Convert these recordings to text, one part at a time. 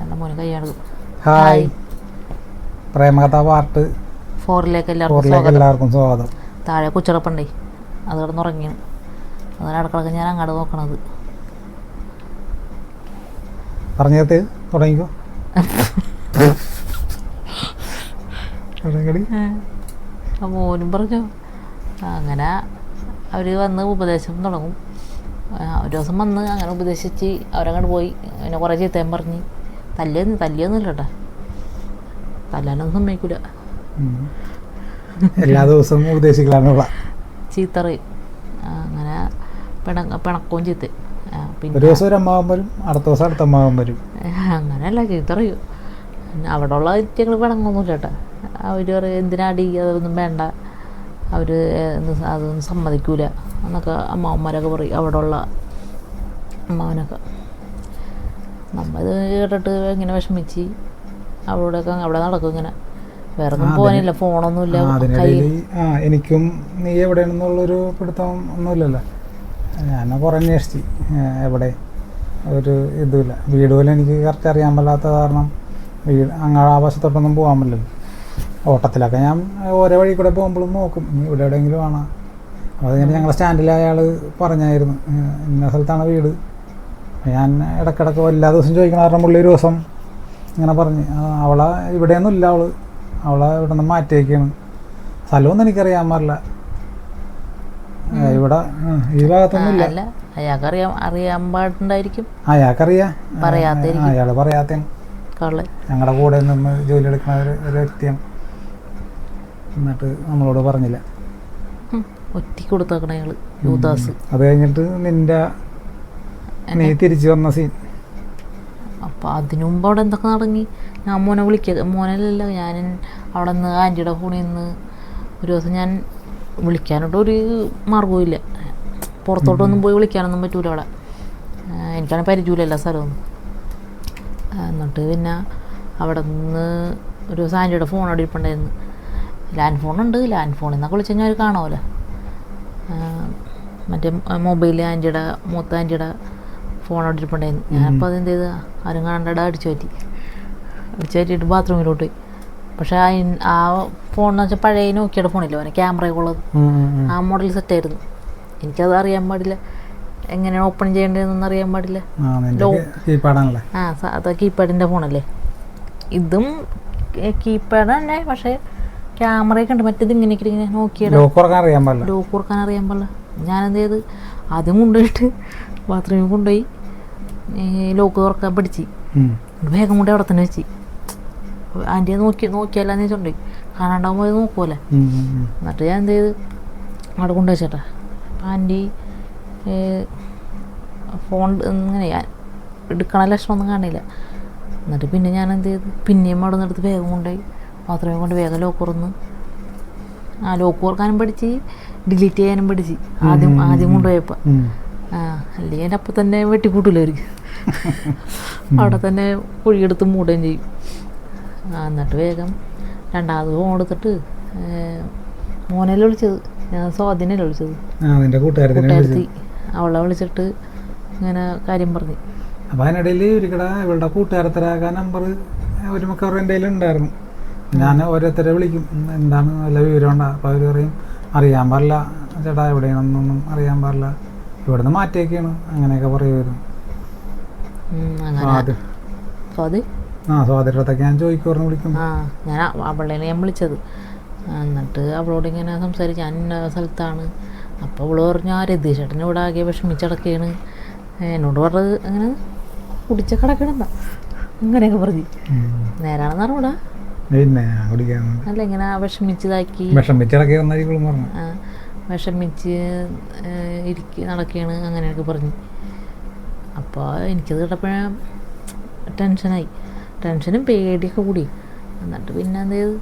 എന്റെ മോന് കൈയാണ് ഹായ്. പ്രേമകഥ പാർട്ട് ഫോറിലേക്ക് എല്ലാവർക്കും എല്ലാവർക്കും സ്വാഗതം. താഴെ കുച്ചിറപ്പുണ്ടേ. അത് കിടന്നുറങ്ങിയാണ് അതാണ് അടുക്കളക്ക് ഞാൻ അങ്ങോട്ട് നോക്കണത്. പറഞ്ഞത് തുടങ്ങിക്കോ. മോനും പറഞ്ഞു. അങ്ങനെ അവർ വന്ന് ഉപദേശം തുടങ്ങും. ഒരു ദിവസം വന്ന് അങ്ങനെ ഉപദേശിച്ച് അവരങ്ങോട്ട് പോയി. പിന്നെ കുറേ ചീത്തയും പറഞ്ഞ്. തല്ലിയൊന്നും തല്ലിയൊന്നുമില്ല കേട്ടോ തല്ലാനൊന്നും സമ്മതിക്കൂല. എല്ലാ ദിവസവും ഉദ്ദേശിക്കലാണുള്ള. ചീത്തറയും. അങ്ങനെ പിണ പിണക്കവും ചീത്ത ഒരു പിന്നെ ദിവസം ഒരു അമ്മാവൻ വരും അടുത്ത ദിവസം അടുത്ത അമ്മാവൻ വരും. അങ്ങനെയല്ല ചീത്തറയും. അവിടെ ഉള്ള ഞങ്ങൾ പിണങ്ങൊന്നുമില്ല കേട്ടോ അവർ പറയും എന്തിനാടി അതൊന്നും വേണ്ട. അവർ അതൊന്നും സമ്മതിക്കൂല. എന്നൊക്കെ അമ്മാവന്മാരൊക്കെ പറയും അവിടെ ഉള്ള അമ്മാവനൊക്കെ. നമ്മത് കേട്ടിട്ട് ഇങ്ങനെ വിഷമിച്ച് അവിടെ അവിടെ നടക്കും ഇങ്ങനെ. വേറെ ഒന്നും പോകാനില്ല ഫോണൊന്നുമില്ല ആ, എനിക്കും നീ എവിടെയാണെന്നുള്ളൊരു പിടുത്തം ഒന്നുമില്ലല്ലോ. ഞാൻ കുറേ അന്വേഷിച്ചു എവിടെ? ഒരു ഇതുമില്ല. വീട് പോലും എനിക്ക് കറക്റ്റ് അറിയാൻ പറ്റാത്ത കാരണം വീട് അങ്ങനെ ആ വശത്തോട്ടൊന്നും പോകാൻ പറ്റില്ലല്ലോ. ഓട്ടത്തിലൊക്കെ ഞാൻ ഓരോ വഴി കൂടെ പോകുമ്പോഴും നോക്കും ഇനി ഇവിടെ എവിടെയെങ്കിലും ആണ്? അപ്പോൾ അതിങ്ങനെ ഞങ്ങളുടെ ഞങ്ങളെ സ്റ്റാൻഡിൽ അയാൾ പറഞ്ഞായിരുന്നു ഇന്ന സ്ഥലത്താണ് വീട്. ഞാൻ ഇടക്കിടക്ക് എല്ലാ ദിവസം ചോദിക്കണ കാരണം പുള്ളി ഒരു ദിവസം? ഇങ്ങനെ പറഞ്ഞ്. "ആ, അവളെ ഇവിടെയൊന്നും ഇല്ല അവൾ. അവളെ ഇവിടെ നിന്ന് മാറ്റിയേക്കാണ്. സ്ഥലമൊന്നും എനിക്കറിയാൻ പാടില്ല. ഇവിടെ ഈ ഭാഗത്തൊന്നും ഇല്ല അല്ല അയാൾക്ക് അറിയാൻ അറിയാൻ പാടുണ്ടായിരിക്കും. അയാൾക്കറിയാം. അയാൾ പറയാത്ത ഞങ്ങളുടെ കൂടെ നിന്ന് ജോലി എടുക്കുന്ന ഒരു വ്യക്തിയും വ്യക്തിയാണ്. എന്നിട്ട് നമ്മളോട് പറഞ്ഞില്ല. ഒറ്റ കൊടുത്തേക്കണ അയാൾ യൂദാസ്. അത് കഴിഞ്ഞിട്ട് നിന്റെ നീ തിരിച്ചു വന്ന സീൻ അപ്പോൾ അതിനു മുമ്പ് അവിടെ എന്തൊക്കെ നടങ്ങി ഞാൻ മോനെ വിളിക്കുക മോനല്ലല്ലോ. ഞാൻ അവിടെ നിന്ന് ആന്റിയുടെ ഫോണിൽ നിന്ന് ഒരു ദിവസം ഞാൻ വിളിക്കാനോട്ട് ഒരു മാർഗവും ഇല്ല. പുറത്തോട്ടൊന്നും പോയി വിളിക്കാനൊന്നും പറ്റൂല അവിടെ. എനിക്കാണെങ്കിൽ പരിചയമില്ല സ്ഥലമൊന്നും ആ, എന്നിട്ട് പിന്നെ അവിടെ നിന്ന് ഒരു ദിവസം ആന്റിയുടെ ഫോൺ അവിടെ ഇരിപ്പുണ്ടായിരുന്നു. ലാൻഡ് ഫോണുണ്ട് ലാൻഡ് ഫോണിൽ നിന്നൊക്കെ വിളിച്ചു കഴിഞ്ഞാൽ അവർ കാണാമല്ലോ. മറ്റേ മൊബൈൽ ആന്റിയുടെ മൂത്ത ആന്റിയുടെ ഫോൺ അവിടെ ഇരിപ്പുണ്ടായിരുന്നു ഞാനപ്പോൾ അതെന്ത് ചെയ്ത്? ആരും കാണണ്ട അടിച്ചു പറ്റി അടിച്ചു പറ്റിയിട്ട് ബാത്റൂമിലോട്ട് പോയി. പക്ഷേ ആ ഫോൺ എന്ന് വെച്ചാൽ പഴയ നോക്കിയുടെ ഫോണില്ല അവന്? ക്യാമറയൊക്കെ ഉള്ളത്. ആ മോഡൽ സെറ്റായിരുന്നു എനിക്കത് അറിയാൻ പാടില്ല. എങ്ങനെയാണ് ഓപ്പൺ ചെയ്യേണ്ടതെന്നൊന്നും അറിയാൻ പാടില്ല. ആ അത് കീപാഡിന്റെ ഫോണല്ലേ. ഇതും കീപാഡ് തന്നെ പക്ഷേ ക്യാമറയൊക്കെ ഉണ്ട്. മറ്റേത് ഇങ്ങനെ ഇങ്ങനെ നോക്കിയത് ലോക്ക് ഉറക്കാൻ അറിയാൻ പാടില്ല. ഞാനെന്ത് ചെയ്ത്? ആദ്യം കൊണ്ടുപോയിട്ട് ബാത്റൂമിൽ കൊണ്ടുപോയി. ഈ ലോക്ക് തുറക്കാൻ പഠിച്ച് ഉം. വേഗം കൊണ്ട് അവിടെ തന്നെ വെച്ച്. ആന്റിയെ നോക്കി നോക്കിയാലെന്ന് വെച്ചിട്ടുണ്ട് കാണാണ്ടാകുമ്പോൾ അത് നോക്കുമല്ലേ. എന്നിട്ട് ഞാൻ എന്ത് ചെയ്ത്? അവിടെ കൊണ്ടു വെച്ചേട്ടാ. അപ്പം ആന്റി ഫോൺ ഇങ്ങനെ എടുക്കണ ലക്ഷണമൊന്നും കാണില്ല. എന്നിട്ട് പിന്നെ ഞാൻ എന്ത് ചെയ്തു? പിന്നെയും അവിടെ നിന്ന് എടുത്ത് വേഗം കൊണ്ടുപോയി. മാത്രമേ കൊണ്ട് വേഗം ലോക്ക് തുറന്ന്. ആ ലോക്ക് തുറക്കാനും പഠിച്ച് ഡിലീറ്റ് ചെയ്യാനും പഠിച്ച് ആദ്യം ആദ്യം കൊണ്ടുപോയപ്പോൾ അല്ലെങ്കിൽ എന്റെ അപ്പം തന്നെ വെട്ടിക്കൂട്ടില്ല അവർക്ക് അവിടെ തന്നെ കുഴിയെടുത്ത് മൂടുകയും ചെയ്യും. എന്നിട്ട് വേഗം രണ്ടാമത് ഫോൺ എടുത്തിട്ട് മോനെ വിളിച്ചത്? ഞാൻ സ്വാധീനല്ലേ വിളിച്ചത്? കൂട്ടുകാരത്തി. അവളെ വിളിച്ചിട്ട് ഇങ്ങനെ കാര്യം പറഞ്ഞു. അപ്പൊ അതിനിടയിൽ ഇവരുടെ ഇവളുടെ കൂട്ടുകാരത്തരാകാൻ നമ്പർ ഒരു മിക്കവാറും എന്റെ ഉണ്ടായിരുന്നു. ഞാൻ ഓരോരുത്തരെ വിളിക്കും. എന്താണ് നല്ല വിവരം ഉണ്ടാകും അപ്പോൾ അവർ പറയും അറിയാൻ പാടില്ല. ചേട്ടാ എവിടെയാണെന്നൊന്നും അറിയാൻ പാടില്ല. ഇവിടുന്ന് മാറ്റിയൊക്കെയാണ് അങ്ങനെയൊക്കെ പറയുമായിരുന്നു ആ സ്വാതിരത്തൊക്കെ ഞാൻ ചോദിക്കുമായിരുന്നു വിളിക്കും ആ ഞാൻ അവളേനെ ഞാൻ വിളിച്ചത്. എന്നിട്ട് അവളോട് ഇങ്ങനെ സംസാരിച്ച് ഞാൻ സ്ഥലത്താണ്. അപ്പോൾ അവൾ പറഞ്ഞു ആ രതീഷ് ചേട്ടനെ ഇവിടെ ആകെ വിഷമിച്ചടക്കുകയാണ് എന്നോട് പറഞ്ഞത് അങ്ങനെ കുടിച്ച കിടക്കണെന്ന അങ്ങനെയൊക്കെ പറഞ്ഞു. നേരാണെന്ന് അറിഞ്ഞൂടാ അല്ല ഇങ്ങനെ വിഷമിച്ചതാക്കി. വിഷമിച്ചടക്കി വന്നായിരിക്കും പറഞ്ഞു ആ, വിഷമിച്ച് ഇരിക്ക നടക്കുകയാണ് അങ്ങനെയൊക്കെ പറഞ്ഞു. അപ്പോൾ എനിക്കത് കേട്ടപ്പോഴേ ടെൻഷനായി. ടെൻഷനും പേടിയൊക്കെ കൂടി. എന്നിട്ട് പിന്നെ എന്ത് ചെയ്ത്?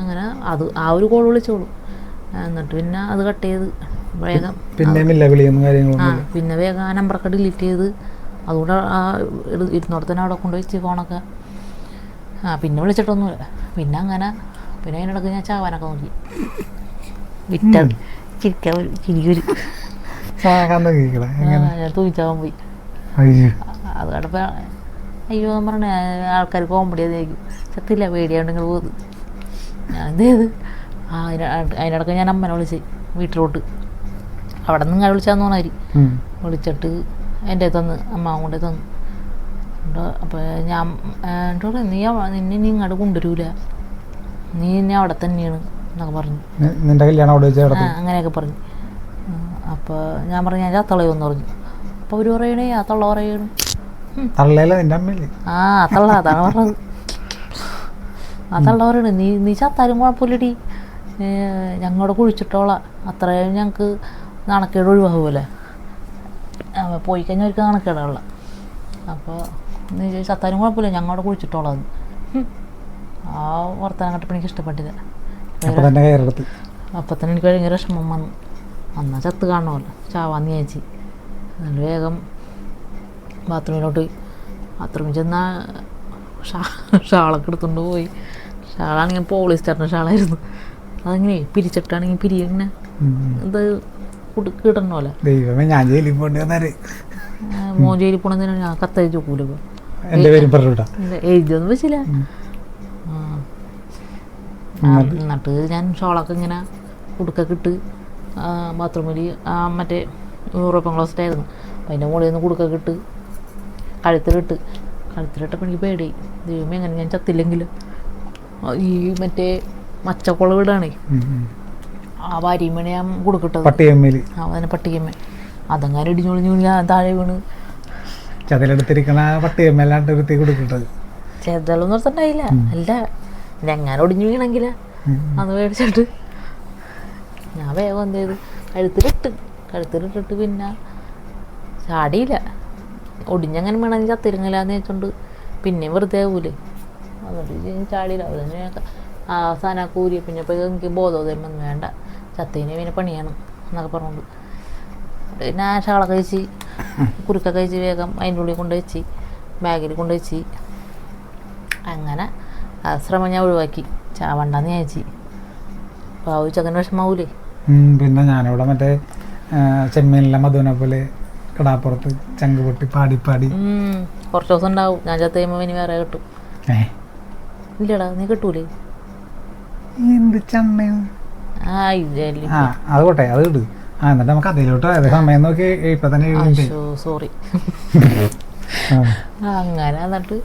അങ്ങനെ അത് ആ ഒരു കോൾ വിളിച്ചോളൂ. എന്നിട്ട് പിന്നെ അത് കട്ട് ചെയ്ത് വേഗം പിന്നെ പിന്നെ വേഗം ആ നമ്പറൊക്കെ ഡിലീറ്റ് ചെയ്ത് അതുകൊണ്ട് ആ ഇരുന്നോട് തന്നെ അവിടെ കൊണ്ടുപോയി ഫോണൊക്കെ ആ പിന്നെ വിളിച്ചിട്ടൊന്നുമില്ല. പിന്നെ അങ്ങനെ പിന്നെ അതിനിടക്ക് ഞാൻ ചാവാനൊക്കെ നോക്കി. വിറ്റ ചിരിക്കാൻ ചിരിക്കൊരു. ഞാൻ തൂങ്ങിച്ചാവാൻ പോയി. അത് കണ്ടപ്പോൾ അയ്യോ എന്ന് പറഞ്ഞ ആൾക്കാർ കോമഡി അതായിരിക്കും ചത്തില്ല പേടിയാണ് നിങ്ങൾ പോകുന്നത് ഞാൻ എന്തേത് ചെയ്ത്? ആ അതിന് അതിനിടയ്ക്ക് ഞാൻ അമ്മനെ വിളിച്ച് വീട്ടിലോട്ട്. അവിടെ നിന്ന് ഇങ്ങനെ വിളിച്ചാന്ന് തോന്നാരി. വിളിച്ചിട്ട് എന്റെ തന്ന് അമ്മ കൊണ്ട് തന്നു അപ്പോൾ ഞാൻ എന്നോട് നീ നിന്നെ നീ ഇങ്ങോട്ട് കൊണ്ടുവരൂല. നീ എന്നെ അവിടെ തന്നെയാണ്. എന്നൊക്കെ പറഞ്ഞു. നിന്റെ കല്യാണം അവിടെ വെച്ച് ആ നടത്തി അങ്ങനെയൊക്കെ പറഞ്ഞു. അപ്പോൾ ഞാൻ പറഞ്ഞു ഞാൻ ചത്തളയോന്ന് പറഞ്ഞു. അപ്പോൾ അവർ പറയണേ ആ തള്ള പറയണു. തള്ളയില നിന്റെ അമ്മയല്ലേ? ആ തള്ള അതാണ് പറഞ്ഞത്. ആ തള്ള പറയണേ നീ നീ ചത്താലും കുഴപ്പമില്ലടി. ഞങ്ങളോട് കുഴിച്ചിട്ടോളാം. അത്രയും ഞങ്ങൾക്ക് നാണക്കേട് ഒഴിവാകുമല്ലേ പോയി കഴിഞ്ഞാൽ അവർക്ക് നാണക്കേടുള്ള അപ്പോൾ നീ ചത്താലും കുഴപ്പമില്ല ഞങ്ങളോട് കുഴിച്ചിട്ടോളാം. ആ വർത്തമാനം എനിക്ക് ഇഷ്ടപ്പെട്ടില്ല. അപ്പൊ തന്നെ കയറെടുത്ത് അപ്പം തന്നെ എനിക്ക് ഭയങ്കര വിഷമം വന്നു അന്നാ ചത്ത് കാണുമല്ലോ. ചാവാന്ന് ചേച്ചി എന്നിട്ട് വേഗം ബാത്റൂമിലോട്ട് പോയി ബാത്റൂമിൽ ചെന്നാൽ ഷാ ഷാളൊക്കെ എടുത്തുകൊണ്ട് പോയി. ഷാളാണെങ്കിൽ പോളിസ്റ്ററിന്റെ ഷാളായിരുന്നു. അതങ്ങനെ പിരിച്ചിട്ടാണെങ്കിൽ പിരി ഇങ്ങനെ ഇത് ദൈവമേ ഞാൻ ജയിലിൽ പോണ്ടി മോൻ ജയിലിൽ പോണെന്നാ ഞാൻ കത്തയച്ച് പറഞ്ഞുവിട്ടാ എഴുതിയൊന്നും വെച്ചില്ല. എന്നിട്ട് ഞാൻ ഷോളൊക്കെ ഇങ്ങനെ കുടുക്കൊക്കെ ഇട്ട് ബാത്റൂമിൽ മറ്റേ യൂറോപ്യൻ ക്ലോസറ്റ് ആയിരുന്നു. അപ്പം അതിന്റെ മുകളിൽ നിന്ന് കുടുക്കൊക്കെ ഇട്ട് കഴുത്തിലിട്ട് കഴുത്തിലിട്ടപ്പോൾ എനിക്ക് പേടിയായി ദൈവമേ എങ്ങനെ ഞാൻ ചത്തില്ലെങ്കിൽ ഈ മറ്റേ മച്ചക്കുള വീടാണേ. ആ വാരിമണി ഞാൻ കൊടുക്കിട്ടത് പട്ടിയമ്മയിൽ ആ അതിനെ പട്ടികമ്മ. അതങ്ങനെ ഇടിഞ്ഞൊളിഞ്ഞു ഞാൻ താഴെ വീണ്. ചതിലെടുത്തിരിക്കണ പട്ടിയമ്മല്ലാണ്ട് ഒരുത്തി കൊടുക്കിട്ടത് ചെറുതലൊന്നും നിർത്തണ്ടായില്ല അല്ല ഇതെങ്ങനെ ഒടിഞ്ഞു വീണെങ്കിൽ അത് മേടിച്ചിട്ട് ഞാൻ വേഗം എന്ത് ചെയ്ത്? കഴുത്തിലിട്ട് കഴുത്തിലിട്ടിട്ട് പിന്നെ ചാടിയില്ല. ഒടിഞ്ഞങ്ങനെ വീണെങ്കിൽ ചത്തിരുങ്ങില്ലാന്ന് വെച്ചോണ്ട് പിന്നെയും വെറുതെ ആവൂലേ. എന്നിട്ട് ചാടിയില്ല. അത് തന്നെ ഞാൻ ആ സാധനം കൂരി പിന്നെ ഇപ്പോൾ എനിക്ക് ബോധോദയം വന്നു വേണ്ട. ചത്തേനെ പിന്നെ പണിയണം എന്നൊക്കെ പറഞ്ഞുകൊണ്ട് പിന്നെ ആ ഷാളൊക്കെ വെച്ച് കുറുക്കൊക്കെ വെച്ച് വേഗം അതിന്റെ ഉള്ളിൽ കൊണ്ട് വെച്ച് ബാഗിൽ കൊണ്ട് വെച്ച്. അങ്ങനെ ആ ശ്രമം ഞാൻ ഒഴിവാക്കി. ചാവണ്ടെന്ന് ചേച്ചി പാവ ചകൻ വിഷമാവൂലേ പിന്നെ ഞാനിവിടെ മറ്റേ ചെമ്മീനിലെ മധുവിനെ പോലെ കടാപ്പുറത്ത് ചങ്ക് പൊട്ടി പാടി പാടി. കുറച്ച് ദിവസം ഉണ്ടാവും. ഞാൻ ചത്ത് കഴിയുമ്പോൾ ഇനി വേറെ കിട്ടും. ഇല്ലടാ നീ കിട്ടൂലേ? എന്ത് ആ അത് പോട്ടെ അത് ഇട്. ആ എന്നിട്ട് നമുക്ക് അതിലോട്ട് അതേ സമയം നോക്കി ഇപ്പൊ തന്നെ സോറി അങ്ങനെ എന്നിട്ട്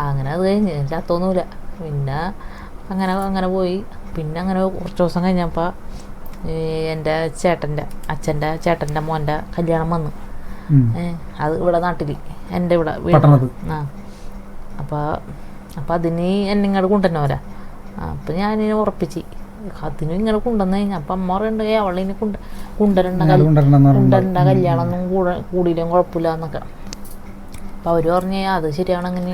അങ്ങനെ അത് കഴിഞ്ഞ്. ചത്തൊന്നുമില്ല പിന്നെ അങ്ങനെ അങ്ങനെ പോയി. പിന്നെ അങ്ങനെ കുറച്ച് ദിവസം കഴിഞ്ഞപ്പോൾ എന്റെ ചേട്ടന്റെ അച്ഛന്റെ ചേട്ടന്റെ മോന്റെ കല്യാണം വന്നു. ഏഹ് അത് ഇവിടെ നാട്ടിൽ എന്റെ ഇവിടെ. ആ. അപ്പോൾ അപ്പോൾ അതിന് എന്നെ ഇങ്ങോട്ട് കൊണ്ടുവന്നവരാ അപ്പം ഞാൻ ഇതിനെ ഉറപ്പിച്ച് അതിനും ഇങ്ങനെ കൊണ്ടുവന്ന് കഴിഞ്ഞാൽ അപ്പം അമ്മ പറയണ്ടേ ഇനി കൊണ്ട് കൊണ്ടുവരണ്ട കൊണ്ടുവരണ്ട കല്യാണം ഒന്നും കൂടെ കൂടിയിലും കുഴപ്പമില്ല എന്നൊക്കെ. അപ്പം അവർ പറഞ്ഞു അത് ശരിയാണ് അങ്ങനെ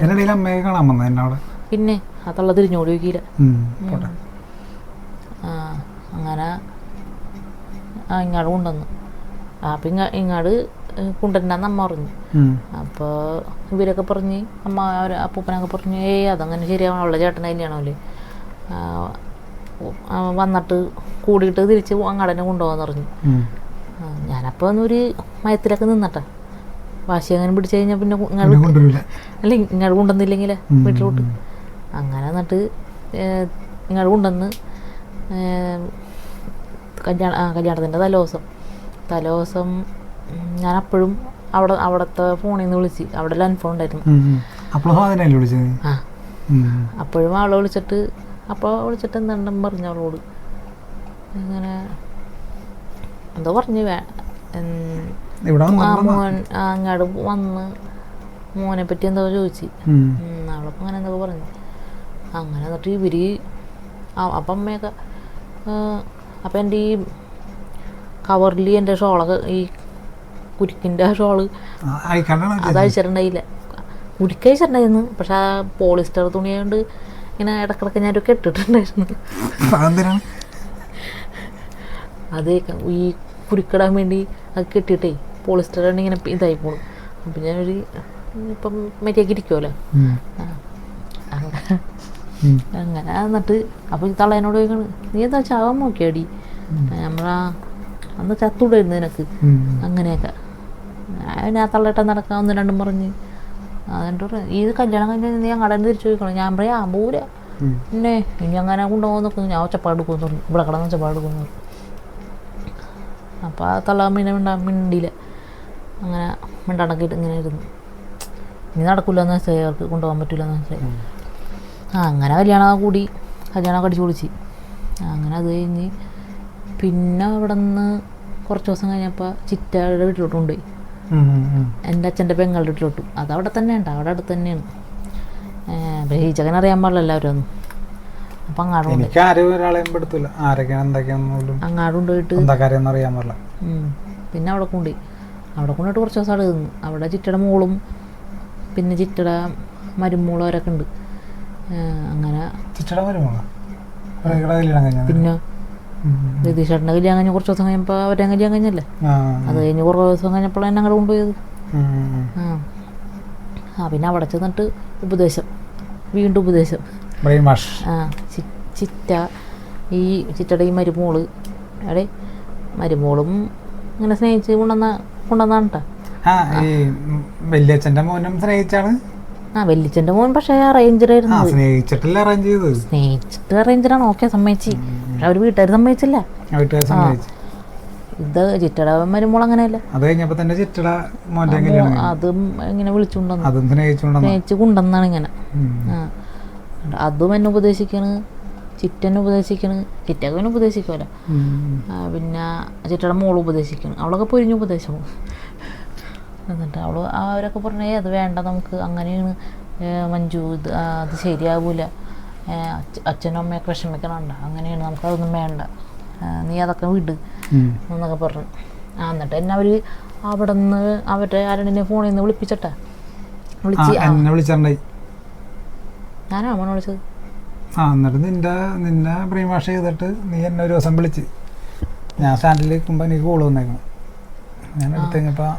പിന്നെ ആ തള്ള തിരിഞ്ഞോടി നോക്കിയില്ല പോട്ടെ. ആ അങ്ങനെ ആ ഇങ്ങാട് കൊണ്ടുവന്നു. അപ്പൊ ഇങ്ങ ഇങ്ങാട് കൊണ്ടുവരണ്ടെന്ന് അമ്മ പറഞ്ഞു. അപ്പൊ അപ്പോൾ ഇവരൊക്കെ പറഞ്ഞ് അമ്മ അവർ അപ്പൂപ്പനൊക്കെ പറഞ്ഞു ഏയ് അതങ്ങനെ ശരിയാവണം അവളുടെ ചേട്ടൻ കല്യാണമല്ലേ വന്നിട്ട് കൂടിയിട്ട് തിരിച്ച് അങ്ങാട് തന്നെ കൊണ്ടുപോകാന്ന് പറഞ്ഞു ഞാനപ്പോ ഞാനപ്പോൾ ഒന്നൊരു മയത്തിലൊക്കെ നിന്നട്ടെ. വാശി അങ്ങനെ പിടിച്ചു കഴിഞ്ഞാൽ പിന്നെ ഇങ്ങാട് എന്നെ അല്ല ഇങ്ങോട്ട് കൊണ്ടുവന്നില്ലെങ്കിൽ. വീട്ടിലോട്ട്. അങ്ങനെ എന്നിട്ട് നിങ്ങൾ കൊണ്ടുവന്ന് കല്യാണ ആ കല്യാണത്തിന്റെ തലേദിവസം. തലേദിവസം ഞാൻ അപ്പോഴും അവിടെ അവിടുത്തെ ഫോണിൽ നിന്ന് വിളിച്ച് അവിടെ ലാൻഡ് ഫോൺ ഉണ്ടായിരുന്നു. അപ്പോഴും ആ. അവളെ വിളിച്ചിട്ട് അപ്പോൾ വിളിച്ചിട്ട് എന്തുണ്ടെന്ന് പറഞ്ഞു അവളോട്. ഇങ്ങനെ എന്തോ പറഞ്ഞു മോൻ അങ്ങോട്ട് വന്ന് മോനെ പറ്റി എന്തോ ചോദിച്ചു. അവളപ്പോ അങ്ങനെ എന്തൊക്കെ പറഞ്ഞു. അങ്ങനെ എന്നിട്ട് ഇവർ അപ്പം അമ്മയൊക്കെ അപ്പം എന്റെ ഈ കവറിൽ എന്റെ ഷോളൊക്കെ ഈ കുരിക്കിന്റെ ആ, ഷോൾ അത് അഴിച്ചിട്ടുണ്ടായില്ല. കുരിക്കഴിച്ചിട്ടുണ്ടായിരുന്നു പക്ഷെ ആ പോളിസ്റ്റർ തുണിയായതുകൊണ്ട് ഇങ്ങനെ ഇടക്കിടക്ക് ഞാനൊരു കെട്ടിട്ടുണ്ടായിരുന്നു. അതേ ഈ കുരുക്കിടാൻ വേണ്ടി അത് കെട്ടിയിട്ടേ പോളിസ്റ്റർ ഇങ്ങനെ ഇതായി പോണു. അപ്പം ഞാനൊരു ഇപ്പം മര്യാദയ്ക്ക് ഇരിക്കുമല്ലോ. അങ്ങനെ. അങ്ങനെ എന്നിട്ട് അപ്പോൾ ഈ തള്ളേനോട് ചോദിക്കണ് നീ എന്താ ചാവാൻ നോക്കിയാടി? നമ്മളാ അന്ന് ചത്തൂടായിരുന്നു നിനക്ക്. അങ്ങനെയൊക്കെ. ഞാൻ ആ തള്ളേട്ട നടക്കാൻ ഒന്ന് രണ്ടും പറഞ്ഞ് അതെന്നിട്ട് പറഞ്ഞു ഈ കല്യാണം കഴിഞ്ഞാൽ നീ അങ്ങടെ തിരിച്ചു ചോദിക്കണം ഞാൻ പറയാം ആ പോര. പിന്നെ ഇനി അങ്ങനെ കൊണ്ടുപോകാൻ നോക്കും ഞാൻ ഒച്ചപ്പാട് എടുക്കുമെന്ന് പറഞ്ഞു. ഇവിടെ കിടന്ന് ഒച്ചപ്പാട് എടുക്കുമെന്ന് പറഞ്ഞു. അപ്പോൾ ആ തള്ള മീനെ മിണ്ടാ മിണ്ടിയില്ല. അങ്ങനെ മിണ്ടണക്കിട്ട് ഇങ്ങനെ ഇരുന്നു. ഇനി നടക്കില്ല എന്ന് വെച്ചാൽ അവർക്ക് കൊണ്ടുപോകാൻ പറ്റില്ല എന്ന് വെച്ചാൽ അങ്ങനെ കല്യാണം കൂടി. കല്യാണം കടിച്ചു പൊളിച്ച്. അങ്ങനെ അത് കഴിഞ്ഞ് പിന്നെ അവിടെ നിന്ന് കുറച്ച് ദിവസം കഴിഞ്ഞപ്പോൾ ചിറ്റയുടെ വീട്ടിലോട്ട് കൊണ്ടുപോയി. എന്റെ അച്ഛന്റെ പെങ്ങളുടെ വീട്ടിലോട്ടും. അത് അവിടെ തന്നെ ഉണ്ട് അവിടെ അടുത്ത് തന്നെയാണ്. ബഹീച്ചകൻ അറിയാൻ പാടില്ല എല്ലാവരും ഒന്നും. അപ്പം അങ്ങാടും അങ്ങാടും പിന്നെ അവിടെ കൊണ്ടുപോയി. അവിടെ കൊണ്ടിട്ട് കുറച്ച് ദിവസം അവിടെ നിന്നു അവിടെ ചിറ്റയുടെ മോളും പിന്നെ ചിറ്റയുടെ മരുമോളും അവരൊക്കെ ഉണ്ട്. അങ്ങനെ. പിന്നെ? രതീഷേട്ടന്റെ കല്യാണം കഴിഞ്ഞ് കുറച്ച് ദിവസം കഴിഞ്ഞപ്പോൾ അവരുടെ കല്യാണം കഴിഞ്ഞല്ലേ? അത് കഴിഞ്ഞ് കുറേ ദിവസം കഴിഞ്ഞപ്പോഴാണ് അങ്ങോട്ട് കൊണ്ടുപോയത്. ആ. പിന്നെ അവിടെ ചെന്നിട്ട് ഉപദേശം. വീണ്ടും ഉപദേശം. ആ ചിറ്റ ഈ ചിറ്റയുടെ ഈ മരുമോൾ. അവിടെ മരുമോളും ഇങ്ങനെ സ്നേഹിച്ച് കൊണ്ടുവന്ന കൊണ്ടുവന്നാണ് കേട്ടോ വല്യച്ഛന്റെ മോനും സ്നേഹിച്ചാണ്. ആ വെല്ലിച്ചന്റെ മോൻ പക്ഷേ അറേഞ്ചറായിരുന്നു സ്നേഹിച്ചിട്ടല്ല അറേഞ്ച് ചെയ്തത്? സ്നേഹിച്ചിട്ട് അറേഞ്ചറാണ് ഓക്കെ സമ്മതിച്ച്. പക്ഷെ അവർ വീട്ടുകാർ സമ്മതിച്ചില്ല. ഇത് ചിറ്റയുടെ മരുമോൾ അങ്ങനെയല്ല? അത് കഴിഞ്ഞപ്പോ തന്നെ ചിറ്റട മോന്റെ. അതും ഇങ്ങനെ വിളിച്ചുകൊണ്ടെന്ന് അതും സ്നേഹിച്ച് ഇങ്ങനെ. ആ. അതും എന്നെ ഉപദേശിക്കണ്. ചിറ്റനെ ഉപദേശിക്കണ്. ചിറ്റകനെ ഉപദേശിക്കുമല്ലോ പിന്നെ ചിറ്റയുടെ മോൾ ഉപദേശിക്കണം. അവളൊക്കെ പൊരിഞ്ഞു ഉപദേശം. എന്നിട്ട് അവൾ അവരൊക്കെ പറഞ്ഞു ഏ അത് വേണ്ട നമുക്ക് അങ്ങനെയാണ്. മഞ്ജു ഇത് അത് ശരിയാവൂല. അച്ഛനും അമ്മയൊക്കെ വിഷമിക്കണണ്ട. അങ്ങനെയാണ് നമുക്കതൊന്നും വേണ്ട. നീ അതൊക്കെ വിട്. എന്നൊക്കെ പറഞ്ഞു. എന്നിട്ട് എന്നെ അവർ അവിടെ നിന്ന് അവരുടെ ആരണിനെ ഫോണിൽ നിന്ന് വിളിപ്പിച്ചട്ടെ. വിളിച്ച് വിളിച്ചിട്ടുണ്ടായി ഞാനാണ് മോനെ വിളിച്ചത്. ആ എന്നിട്ട് നിന്റെ നിന്നെ പ്രീമാഷ ചെയ്തിട്ട് നീ എന്നെ ഒരു ദിവസം വിളിച്ച്. ഞാൻ സ്റ്റാൻഡിൽ നിൽക്കുമ്പോൾ എനിക്ക് കോൾ വന്നേക്കണം. ഞാൻ എടുത്തു കഴിഞ്ഞപ്പോൾ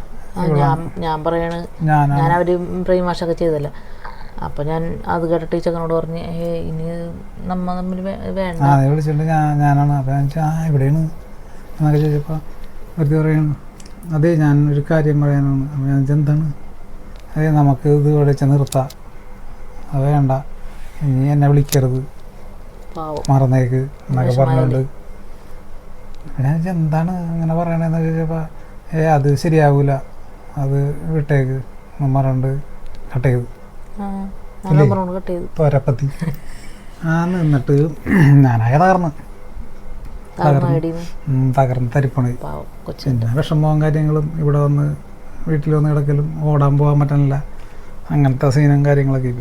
ഞാൻ ഞാൻ പറയാണ്. ഞാൻ അവർ ബ്രെയിൻ വാഷൊക്കെ ചെയ്തല്ല അപ്പം ഞാൻ അത് കേട്ട ടീച്ചറിനോട് പറഞ്ഞു ഇനി നമ്മ തമ്മിൽ വേണ്ട. വിളിച്ചിട്ട് ഞാൻ ഞാനാണ്. ഞാൻ ആ എവിടെയാണ്? എന്നൊക്കെ ചോദിച്ചപ്പോൾ വെറുതെ പറയണു അതെ ഞാൻ ഒരു കാര്യം പറയാനാണ്. അപ്പം ഞാൻ എന്താണ്? അതെ നമുക്ക് ഇത് ഇവിടെ വെച്ച് നിർത്താം. അത് വേണ്ട. ഇനി എന്നെ വിളിക്കരുത്. മറന്നേക്ക് എന്നൊക്കെ പറഞ്ഞുകൊണ്ട് ഞാൻ എന്താണ് അങ്ങനെ പറയണതെന്ന് ചോദിച്ചപ്പോൾ ഏ അത് ശരിയാവൂല. അത് വിട്ടേക്ക് അമ്മ രണ്ട് കട്ട് ചെയ്തു. തോരപ്പത്തി. ആ നിന്നിട്ട് ഞാനായ തകർന്ന്. തകർന്ന തരിപ്പണ്. പിന്നെ വിഷമവും കാര്യങ്ങളും ഇവിടെ വന്ന് വീട്ടിൽ വന്ന് കിടക്കലും ഓടാൻ പോകാൻ പറ്റാനില്ല അങ്ങനത്തെ സീനും കാര്യങ്ങളൊക്കെ.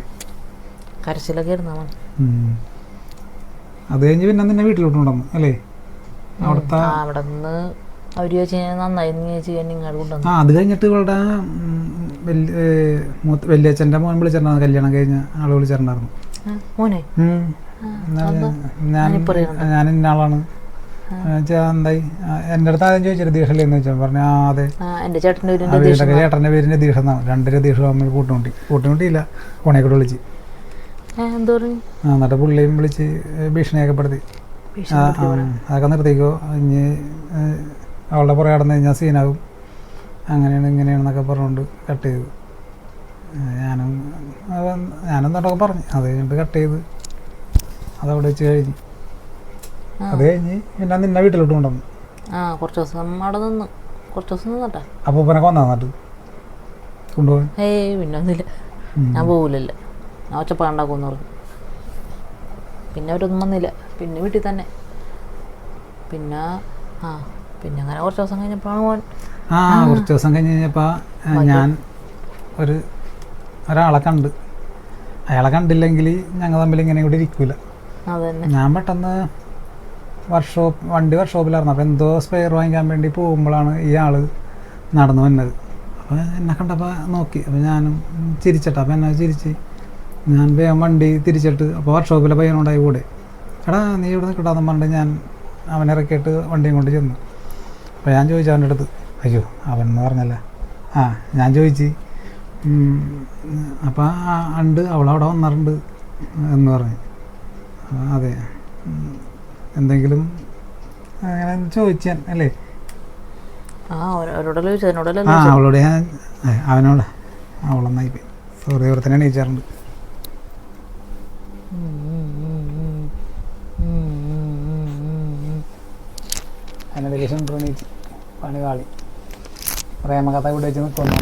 കരച്ചിലൊക്കെ. അത് കഴിഞ്ഞ് പിന്നെ നിന്നെ വീട്ടിലോട്ട് കൊണ്ടുവന്നു അല്ലേ? അവിടുത്തെ ആ അവിടെ നിന്ന് അവർ ചോദിച്ചു കഴിഞ്ഞാൽ നന്നായി നീ കൊണ്ടുവന്നു. ആ അത് കഴിഞ്ഞിട്ട് ഇവളുടെ ഉം, വല്യ- ഏ, മൂത്ത മോൻ വിളിച്ചിട്ടുണ്ടായിരുന്നു കല്യാണം കഴിഞ്ഞ ആൾ വിളിച്ചിട്ടുണ്ടായിരുന്നു. മോനെ? ഞാൻ ഇന്നാളാണ്. ഞാൻ ഇന്ന ആളാണ്. എന്തായി? എന്റെ അടുത്ത് ആദ്യം ചോദിച്ചു രതീഷല്ലേ എന്ന് വെച്ചാൽ പറഞ്ഞു ആ അതെ. വീട്ടൊക്കെ ചേട്ടന്റെ പേര് രതീഷ് എന്നാണ് രണ്ട് രതീഷ് തമ്മിൽ കൂട്ടുമുട്ടി. കൂട്ടുമുട്ടിയില്ല ഫോണേക്കൂടെ വിളിച്ച്. ആ എന്നിട്ട് പുള്ളിയും വിളിച്ച് ഭീഷണിയൊക്കെ പെടുത്തി അതൊക്കെ നിർത്തിക്കോ. ഇനി അവളുടെ പുറകെ കടന്നു കഴിഞ്ഞാൽ സീനാകും. അങ്ങനെയാണ് ഇങ്ങനെയാണെന്നൊക്കെ പറഞ്ഞുകൊണ്ട് കട്ട് ചെയ്തു. ഞാനും ഞാനും തൊട്ടൊക്കെ പറഞ്ഞു. അത് കഴിഞ്ഞിട്ട് കട്ട് ചെയ്ത്. അതവിടെ വെച്ച് കഴിഞ്ഞ്. അത് കഴിഞ്ഞ് പിന്നെ നിന്നെ വീട്ടിലോട്ട് കൊണ്ടുവന്നു. ആ കുറച്ച് ദിവസം അവിടെ നിന്ന്. കുറച്ച് ദിവസം നിന്നട്ടാ അപ്പൂപ്പനൊക്കെ വന്നാ എന്നിട്ട്? കൊണ്ടുപോയി ഏയ് പിന്നെ ഒന്നുമില്ല ഞാൻ പോകില്ലല്ലോ ഞാൻ ഒച്ചപ്പാണ്ടാക്കുമെന്ന് പറഞ്ഞു. പിന്നെ അവരൊന്നും വന്നില്ല. പിന്നെ വീട്ടിൽ തന്നെ. പിന്നെ ആ പിന്നെ അങ്ങനെ കുറച്ച് ദിവസം കഴിഞ്ഞപ്പോഴാണ് ആ കുറച്ച് ദിവസം കഴിഞ്ഞ് കഴിഞ്ഞപ്പോൾ ഞാൻ ഒരു ഒരാളെ കണ്ട്. അയാളെ കണ്ടില്ലെങ്കിൽ ഞങ്ങൾ തമ്മിൽ ഇങ്ങനെ കൂടി ഇരിക്കൂല. ഞാൻ പെട്ടെന്ന് വർക്ക്ഷോപ്പ് വണ്ടി വർക്ക്ഷോപ്പിലായിരുന്നു അപ്പോൾ എന്തോ സ്പെയർ വാങ്ങിക്കാൻ വേണ്ടി പോകുമ്പോഴാണ് ഈ ആൾ നടന്നു വന്നത്. അപ്പോൾ എന്നെ കണ്ടപ്പോൾ നോക്കി. അപ്പോൾ ഞാനും ചിരിച്ചിട്ട് അപ്പോൾ എന്നെ ചിരിച്ച് ഞാൻ വേഗം വണ്ടി തിരിച്ചിട്ട് അപ്പോൾ വർക്ക്ഷോപ്പിലെ പയ്യനോടായി കൂടെ എടാ നീ ഇവിടെ നിൽക്കട്ടാന്ന് പറഞ്ഞിട്ട് ഞാൻ അവനെ ഇറക്കിയിട്ട് വണ്ടിയും കൊണ്ട് ചെന്നു. അപ്പോൾ ഞാൻ ചോദിച്ചു അവന്റെ അടുത്ത് അയ്യോ അവൻ എന്ന് പറഞ്ഞല്ലേ? ആ ഞാൻ ചോദിച്ചു അപ്പോൾ ആ ഉണ്ട് അവളവിടെ വന്നിട്ടുണ്ട് എന്ന് പറഞ്ഞു. അതെ എന്തെങ്കിലും അങ്ങനെ ചോദിച്ചാൽ അല്ലേ? ആ അവളോട് ഞാൻ അവനോട് അവളൊന്നായി സോറി തന്നെ എണീച്ചാറുണ്ട് അതിനിടയ്ക്ക് പ്രണീത് പണികാളി കാളി. പ്രേമകഥ ഇവിടെ വെച്ച് നിൽക്കുന്നു.